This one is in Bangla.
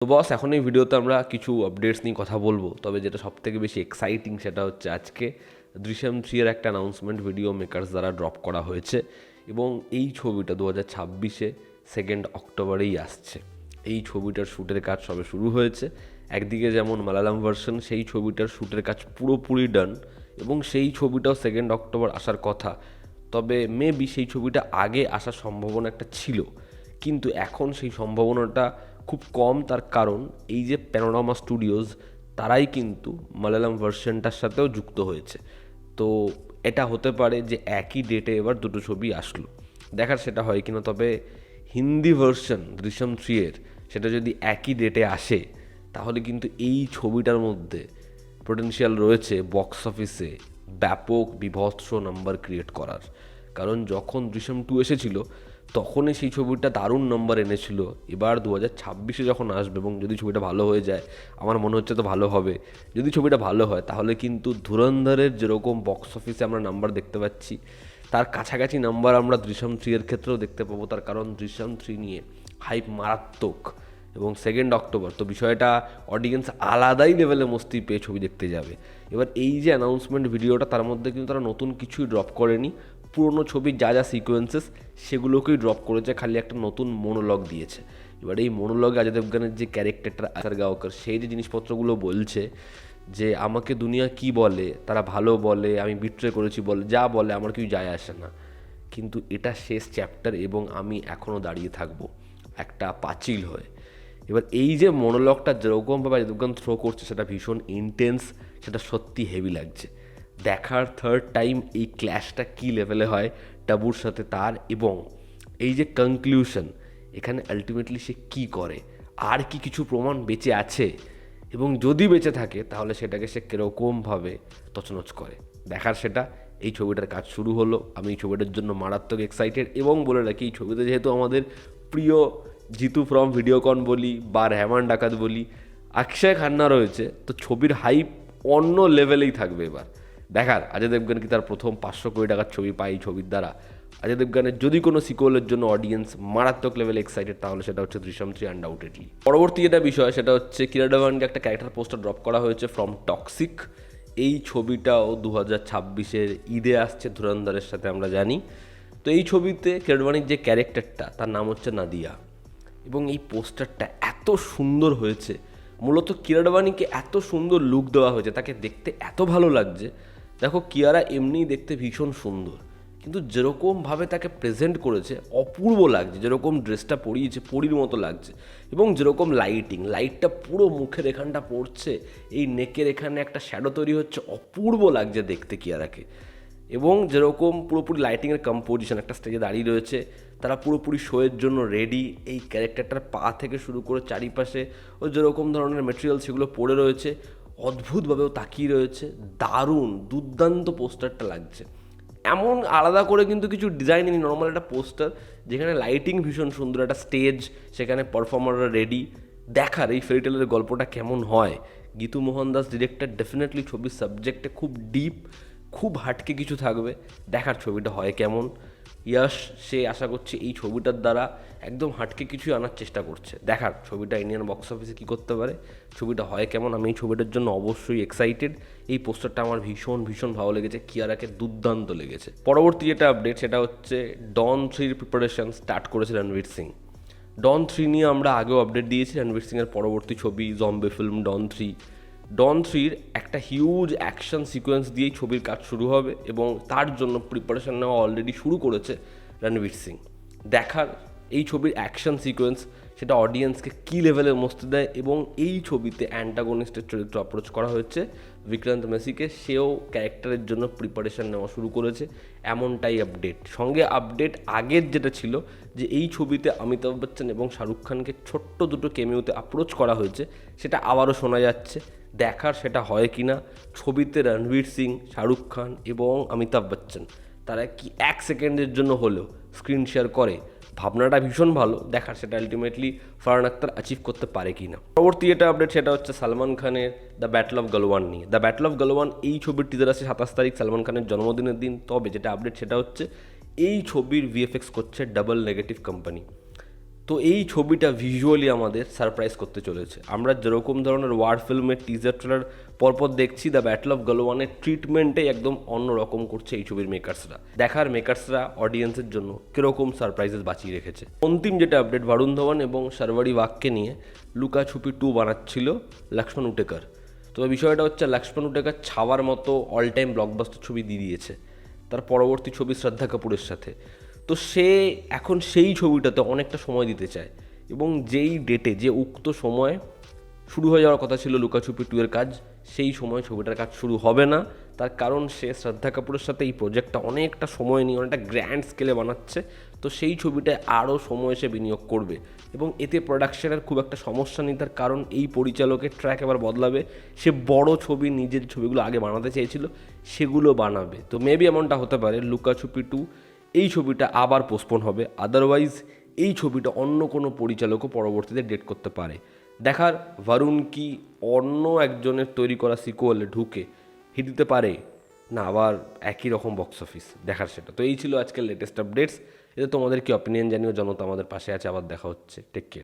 তো বস এখন এই ভিডিওতে আমরা কিছু আপডেটস নিয়ে কথা বলব। তবে যেটা সব থেকে বেশি এক্সাইটিং সেটা হচ্ছে আজকে দৃশ্যম থ্রি এর একটা অ্যানাউন্সমেন্ট ভিডিও মেকার্স দ্বারা ড্রপ করা হয়েছে এবং এই ছবিটা দু হাজার ছাব্বিশে সেকেন্ড অক্টোবরেই আসছে। এই ছবিটার শ্যুটের কাজ সবে শুরু হয়েছে। একদিকে যেমন মালায়ালাম ভার্সন সেই ছবিটার শ্যুটের কাজ পুরোপুরি ডান এবং সেই ছবিটাও সেকেন্ড অক্টোবর আসার কথা। তবে মেবি সেই ছবিটা আগে আসার সম্ভাবনা একটা ছিল। কিন্তু এখন সেই সম্ভাবনাটা খুব কম, তার কারণ এই যে প্যানোরামা স্টুডিওজ তারাই কিন্তু মালায়ালাম ভার্সনটার সাথেও যুক্ত হয়েছে। তো এটা হতে পারে যে একই ডেটে এবার দুটো ছবি আসলো। দেখার সেটা হয় কিনা, তবে হিন্দি ভার্সন দৃশ্যম থ্রি এর, সেটা যদি একই ডেটে আসে, তাহলে কিন্তু এই ছবিটার মধ্যে পোটেনশিয়াল রয়েছে বক্স অফিসে ব্যাপক বিভৎস নাম্বার ক্রিয়েট করার। কারণ যখন দৃশ্যম টু এসেছিল তখনই সেই ছবিটা দারুণ নম্বর এনেছিল। এবার দু হাজার ছাব্বিশে যখন আসবে এবং যদি ছবিটা ভালো হয়ে যায়, আমার মনে হচ্ছে তো ভালো হবে। যদি ছবিটা ভালো হয়, তাহলে কিন্তু ধুরন্ধরের যেরকম বক্স অফিসে আমরা নাম্বার দেখতে পাচ্ছি, তার কাছাকাছি নাম্বার আমরা দৃশ্যম থ্রি এর ক্ষেত্রেও দেখতে পাবো, তার কারণ দৃশ্যম থ্রি নিয়ে হাইপ মারাত্মক। এবং সেকেন্ড অক্টোবর তো বিষয়টা অডিয়েন্স আলাদাই লেভেলে মস্তি পেয়ে ছবি দেখতে যাবে। এবার এই যে অ্যানাউন্সমেন্ট ভিডিওটা তার মধ্যে কিন্তু তারা নতুন কিছুই ড্রপ করেনি। পুরনো ছবির যা যা সিকোয়েন্সেস সেগুলোকেই ড্রপ করেছে, খালি একটা নতুন মনোলগ দিয়েছে। এবার এই মনোলগে অজয় দেবগানের যে ক্যারেক্টারটা আসার গাওকার, সেই যে জিনিসপত্রগুলো বলছে যে, আমাকে দুনিয়া কি বলে? তারা ভালো বলে, আমি বিট্রে করেছি বলে, যা বলে আমার কিছু যায় আসে না। কিন্তু এটা শেষ চ্যাপ্টার এবং আমি এখনও দাঁড়িয়ে থাকব একটা পাঁচিল হয়ে। এবার এই যে মনোলগটা যেরকমভাবে দেবগান থ্রো করছে, সেটা ভীষণ ইন্টেন্স সেটা সত্যি হেভি লাগছে। দেখার থার্ড টাইম এই ক্ল্যাশটা কী লেভেলে হয় টাবুর সাথে তার এবং এই যে কনক্লিউশন এখানে আলটিমেটলি সে কী করে? আর কি কিছু প্রমাণ বেঁচে আছে? এবং যদি বেঁচে থাকে, তাহলে সেটাকে সে কীরকমভাবে তছনছ করে? দেখার সেটা, এই ছবিটার কাজ শুরু হলো। আমি এই ছবিটার জন্য মারাত্মক এক্সাইটেড এবং বলে রাখি, এই ছবিতে যেহেতু আমাদের প্রিয় জিতু ফ্রম ভিডিওকন বলি বা রেহমান ডাকাত বলি অক্ষয় খান্না রয়েছে, তো ছবির হাইপ অন্য লেভেলেই থাকবে এবার। দেখার। অজয় দেবগান কি তার প্রথম পাঁচশো কোটি টাকার ছবি পায় এই ছবির দ্বারা? অজয় দেবগানের যদি কোনো সিকোয়েলের জন্য অডিয়েন্স মারাত্মক লেভেলে এক্সাইটেড তাহলে সেটা হচ্ছে দৃশ্যম থ্রি আনডাউটেডলি পরবর্তী যেটা বিষয়, সেটা হচ্ছে কিরাডাভানকে একটা ক্যারেক্টার পোস্টার ড্রপ করা হয়েছে ফ্রম টক্সিক এই ছবিটাও দু হাজার ছাব্বিশের ঈদে আসছে, ধুরন্ধরের সাথে আমরা জানি। তো এই ছবিতে কিরাডাভানির যে ক্যারেক্টারটা তার নাম হচ্ছে নাদিয়া। এবং এই পোস্টারটা এত সুন্দর হয়েছে। মূলত কিরাডবাণীকে এত সুন্দর লুক দেওয়া হয়েছে, তাকে দেখতে এত ভালো লাগছে। দেখো, কিয়ারা এমনিই দেখতে ভীষণ সুন্দর, কিন্তু যেরকমভাবে তাকে প্রেজেন্ট করেছে, অপূর্ব লাগছে। যেরকম ড্রেসটা পরিয়েছে, পরির মতো লাগছে, এবং যেরকম লাইটিং লাইটটা পুরো মুখের এখানটা পড়ছে, এই নেকের এখানে একটা শ্যাডো তৈরি হচ্ছে, অপূর্ব লাগছে দেখতে কিয়ারাকে। এবং যেরকম পুরোপুরি লাইটিংয়ের কম্পোজিশন একটা স্টেজে দাঁড়িয়ে রয়েছে, তারা পুরোপুরি শোয়ের জন্য রেডি এই ক্যারেক্টারটার পা থেকে শুরু করে চারিপাশে, ও যেরকম ধরনের মেটেরিয়াল সেগুলো পড়ে রয়েছে অদ্ভুতভাবেও তাকিয়ে রয়েছে। দারুণ, দুর্দান্ত পোস্টারটা লাগছে। এমন আলাদা করে কিন্তু কিছু ডিজাইন নেই নর্মাল একটা পোস্টার, যেখানে লাইটিং ভীষণ সুন্দর, একটা স্টেজ সেখানে পারফর্মাররা রেডি দেখার এই ফেরিটেলের গল্পটা কেমন হয়? গীতু মোহন দাস ডিরেক্টর ডেফিনেটলি ছবির সাবজেক্টে খুব ডিপ খুব হাটকে কিছু থাকবে। দেখার ছবিটা হয় কেমন? ইয়াশ, সে আশা করছে এই ছবিটার দ্বারা একদম হাটকে কিছুই আনার চেষ্টা করছে। দেখার, ছবিটা ইন্ডিয়ান বক্স অফিসে কী করতে পারে? ছবিটা হয় কেমন? আমি এই ছবিটার জন্য অবশ্যই এক্সাইটেড এই পোস্টারটা আমার ভীষণ ভীষণ ভালো লেগেছে। কিয়ারাকে দুর্দান্ত লেগেছে। পরবর্তী যেটা আপডেট সেটা হচ্ছে ডন থ্রির প্রিপারেশন স্টার্ট করেছে রণবীর সিং। ডন থ্রি নিয়ে আমরা আগেও আপডেট দিয়েছি। রণবীর সিংয়ের পরবর্তী ছবি জম্বে ফিল্ম ডন থ্রি ডন থ্রির একটা হিউজ অ্যাকশন সিকোয়েন্স দিয়েই ছবির কাজ শুরু হবে এবং তার জন্য প্রিপারেশান নেওয়া অলরেডি শুরু করেছে রণবীর সিং। দেখার এই ছবির অ্যাকশন সিকোয়েন্স সেটা অডিয়েন্সকে কী লেভেলের মস্তি দেয় এবং এই ছবিতে অ্যান্টাগনিস্টের চরিত্র অ্যাপ্রোচ করা হয়েছে। বিক্রান্ত মেসিকে সেও ক্যারেক্টারের জন্য প্রিপারেশন নেওয়া শুরু করেছে। এমনটাই আপডেট সঙ্গে আপডেট আগের যেটা ছিল যে এই ছবিতে অমিতাভ বচ্চন এবং শাহরুখ খানকে ছোট্ট দুটো কেমিওতে অ্যাপ্রোচ করা হয়েছে, সেটা আবারও শোনা যাচ্ছে। দেখার সেটা হয় কি না ছবিতে রণবীর সিং, শাহরুখ খান এবং অমিতাভ বচ্চন, তারা কি এক সেকেন্ডের জন্য হলেও স্ক্রিন শেয়ার করে? ভাবনাটা ভীষণ ভালো, দেখার সেটা আলটিমেটলি ফারহান আক্তার অ্যাচিভ করতে পারে কি না পরবর্তী যেটা আপডেট সেটা হচ্ছে সালমান খানের দ্য ব্যাটল অফ গালওয়ান নিয়ে। দ্য ব্যাটল অফ গালওয়ান এই ছবির টিজার আছে সাতাশ তারিখ, সালমান খানের জন্মদিনের দিন। তবে যেটা আপডেট সেটা হচ্ছে এই ছবির ভিএফএক্স করছে ডাবল নেগেটিভ কোম্পানি তো এই ছবিটা ভিজুয়ালি আমাদের সারপ্রাইজ করতে চলেছে। আমরা যেরকম ধরনের ওয়ার ফিল্মের টিজার ট্রেলার পরপর দেখছি দ্য ব্যাটল অফ গলোয়ানের ট্রিটমেন্টে একদম অন্য রকম করছে এই ছবির মেকার্সরা দেখার মেকার্সরা অডিয়েন্সের জন্য কীরকম সারপ্রাইজেস বাঁচিয়ে রেখেছে। অন্তিম যেটা আপডেট বারুণ ধবন এবং সারবারি বাঘকে নিয়ে লুকা ছুপি টু বানাচ্ছিল লক্ষ্মণ উটেকর তবে বিষয়টা হচ্ছে লক্ষ্মণ উটেকার ছাওয়ার মতো অল টাইম ব্লকবাস্টার ছবি দিয়ে দিয়েছে। তার পরবর্তী ছবি শ্রদ্ধা কাপুরের সাথে। তো সে এখন সেই ছবিটাতে অনেকটা সময় দিতে চায়। এবং যেই ডেটে যে উক্ত সময় শুরু হয়ে যাওয়ার কথা ছিল লুকাছুপি টু এর কাজ, সেই সময় ছবিটার কাজ শুরু হবে না। তার কারণ সে শ্রদ্ধা কাপুরের সাথে এই প্রজেক্টটা অনেকটা সময় নিয়ে অনেকটা গ্র্যান্ড স্কেলে বানাচ্ছে। তো সেই ছবিটায় আরও সময় সে বিনিয়োগ করবে। এবং এতে প্রোডাকশনের খুব একটা সমস্যা নেই। তার কারণ এই পরিচালকের ট্র্যাক এবার বদলাবে। সে বড় ছবি, নিজের ছবিগুলো আগে বানাতে চেয়েছিল, সেগুলো বানাবে। তো মেবি এমনটা হতে পারে। লুকাছুপি টু এই ছবিটা আবার পোস্টপোন হবে। আদারওয়াইজ এই ছবিটা অন্য কোনো পরিচালকও পরবর্তীতে ডেট করতে পারে। দেখার ভারুণ কি অন্য একজনের তৈরি করা সিকুয়ালে ঢুকে হিট দিতে পারে? না, আবার একই রকম বক্স অফিস দেখার সেটা। তো এই ছিল আজকের লেটেস্ট আপডেটস এতে তোমাদের কি অপিনিয়ন জানিও, জনতা আমাদের পাশে আছে, আবার দেখা হচ্ছে। Take care